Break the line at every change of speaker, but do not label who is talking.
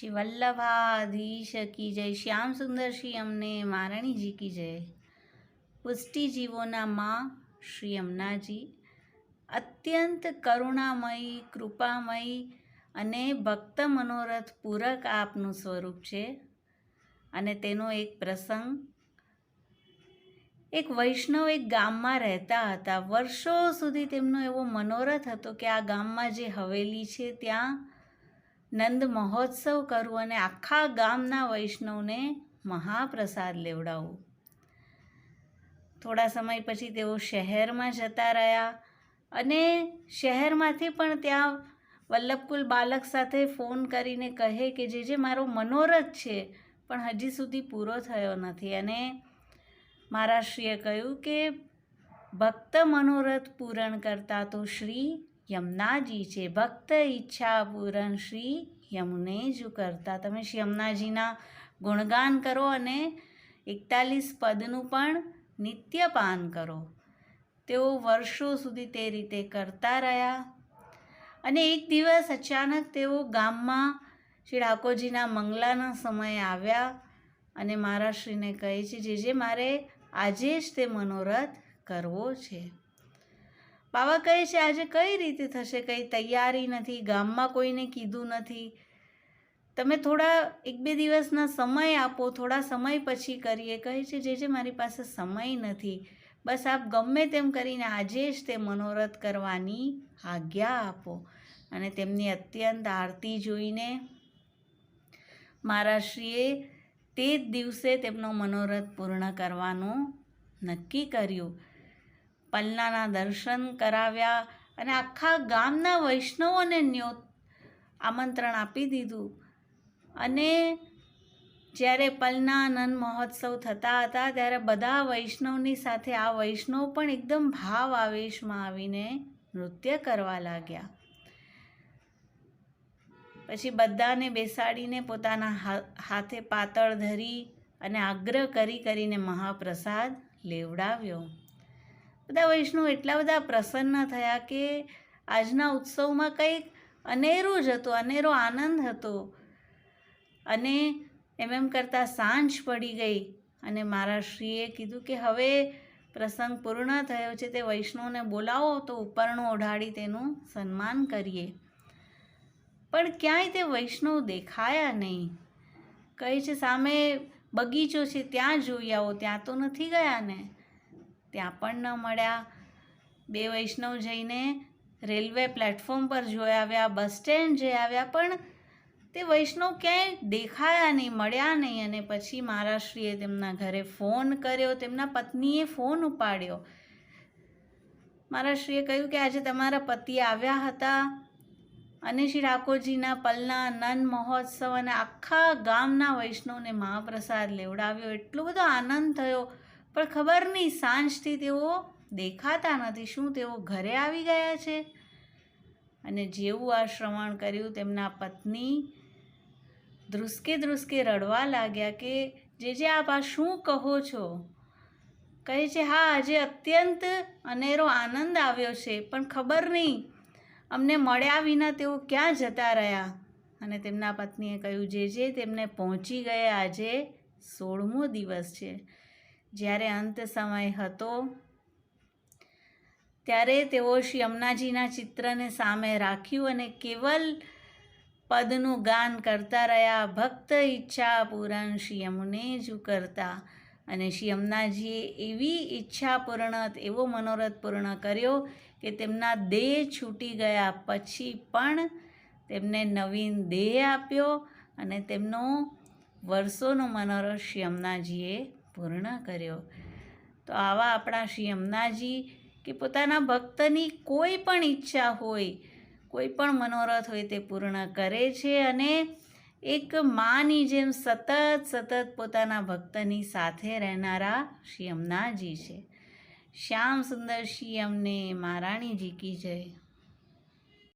શ્રી વલ્લભાધીશ કી જય શ્યામ સુંદર શ્રી અમને મારાણીજી કી જય પુષ્ટિજીવોના માં શ્રી અમનાજી અત્યંત કરુણામયી કૃપામયી અને ભક્ત મનોરથ પૂરક આપનું સ્વરૂપ છે। અને તેનો એક પ્રસંગ, એક વૈષ્ણવ એક ગામમાં રહેતા હતા। વર્ષો સુધી તેમનો એવો મનોરથ હતો કે આ ગામમાં જે હવેલી છે, ત્યાં નંદ મહોત્સવ કરવું અને આખા ગામના વૈષ્ણવને મહાપ્રસાદ લેવડાવવું થોડા સમય પછી તેઓ શહેરમાં જતા રહ્યા અને શહેરમાંથી પણ ત્યાં વલ્લભકુલ બાલક સાથે ફોન કરીને કહે કે, જે જે મારો મનોરથ છે, પણ હજી સુધી પૂરો થયો નથી. અને મહારાષ્ટ્રીએ કહ્યું કે, ભક્ત મનોરથ પૂરણ કરતા તો શ્રી યમુનાજી છે, ભક્ત ઈચ્છા પૂરણ શ્રી યમુને જ કરતા. તમે શ્રી યમુનાજીના ગુણગાન કરો અને એકતાલીસ પદનું પણ નિત્ય પાન કરો. તેઓ વર્ષો સુધી તે રીતે કરતા રહ્યા. અને એક દિવસ અચાનક તેઓ ગામમાં શ્રી ડાકોરજીના મંગલાના સમયે આવ્યા અને મારા શ્રીને કહે છે, જે જે મારે આજે જ તે મનોરથ કરવો છે. બાબા કહે છે, આજે કઈ રીતે થશે? કંઈ તૈયારી નથી, ગામમાં કોઈને કીધું નથી. તમે થોડા એક બે દિવસના સમય આપો, થોડા સમય પછી કરીએ. કહે છે, જે જે મારી પાસે સમય નથી. બસ આપ ગમે તેમ કરીને આજે જ તે મનોરથ કરવાની આજ્ઞા આપો. અને તેમની અત્યંત આરતી જોઈને મારા શ્રીએ તે જ દિવસે તેમનો મનોરથ પૂર્ણ કરવાનું નક્કી કર્યું. પલનાના દર્શન કરાવ્યા અને આખા ગામના વૈષ્ણવોને ન્યો, આમંત્રણ આપી દીધું. અને જ્યારે પલના નંદ મહોત્સવ થતા હતા, ત્યારે બધા વૈષ્ણવની સાથે આ વૈષ્ણવ પણ એકદમ ભાવ આવેશમાં આવીને નૃત્ય કરવા લાગ્યા. પછી બધાને બેસાડીને પોતાના હાથે પાતળ ધરી અને આગ્રહ કરી કરીને મહાપ્રસાદ લેવડાવ્યો. બધા વૈષ્ણવ એટલા બધા પ્રસન્ન થયા કે આજના ઉત્સવમાં કંઈક અનેરું જ હતું, અનેરો આનંદ હતો. અને એમ એમ કરતાં સાંજ પડી ગઈ અને મારા શ્રીએ કીધું કે હવે પ્રસંગ પૂર્ણ થયો છે, તે વૈષ્ણવને બોલાવો તો ઉપરણું ઓઢાડી તેનું સન્માન કરીએ. પણ ક્યાંય તે વૈષ્ણવ દેખાયા નહીં. કહે છે, સામે બગીચો છે, ત્યાં જોઈ આવો, ત્યાં તો નથી ગયા ને? ત્યાં પણ ન મળ્યા. બે વૈષ્ણવ જઈને રેલવે પ્લેટફોર્મ પર જોઈ આવ્યા, બસ સ્ટેન્ડ જઈ આવ્યા, પણ તે વૈષ્ણવ ક્યાંય દેખાયા નહીં, મળ્યા નહીં. અને પછી મહારાષ્ટ્રીએ તેમના ઘરે ફોન કર્યો, તેમના પત્નીએ ફોન ઉપાડ્યો. મહારાષ્ટ્રીએ કહ્યું કે આજે તમારા પતિ આવ્યા હતા. અને શ્રી ઠાકોરજીના પલના નંદ મહોત્સવ અને આખા ગામના વૈષ્ણવને મહાપ્રસાદ લેવડાવ્યો. એટલો બધો આનંદ થયો. પણ ખબર નહીં, સાંજથી તેઓ દેખાતા નથી. શું તેઓ ઘરે આવી ગયા છે? અને જેવું આ શ્રવણ કર્યું, તેમના પત્ની ધ્રુસકે ધ્રુસકે રડવા લાગ્યા કે જે જે આપ આ શું કહો છો? કહે છે, હા, આજે અત્યંત અનેરો આનંદ આવ્યો છે, પણ ખબર નહીં, અમને મળ્યા વિના તેઓ ક્યાં જતા રહ્યા? અને તેમના પત્નીએ કહ્યું જે જે તેમને પહોંચી ગયા, આજે સોળમો દિવસ છે. જ્યારે અંત સમય હતો, ત્યારે તેઓ શ્રી અમનાજીના ચિત્રને સામે રાખ્યું અને કેવલ પદનું ગાન કરતા રહ્યા. ભક્ત ઈચ્છા પૂરણ શ્રી અમને જ કરતા અને શ્રી અમનાજીએ એવી ઈચ્છા પૂર્ણ, એવો મનોરથ પૂર્ણ કર્યો કે તેમના દેહ છૂટી ગયા. પછી પણ તેમને નવીન દેહ આપ્યો અને તેમનો વર્ષોનો મનોરથ શ્રી યમુનાજીએ પૂર્ણ કર્યો. તો આવા આપણા શ્રી અમનાજી કે પોતાના ભક્તની કોઈ પણ ઈચ્છા હોય, કોઈ પણ મનોરથ હોય તે પૂર્ણ કરે છે અને એક માની જેમ સતત સતત પોતાના ભક્તની સાથે રહેનારા શ્રી અમનાજી છે. શ્યામ સુંદર શ્રી અમને મહારાણીજી કી જય.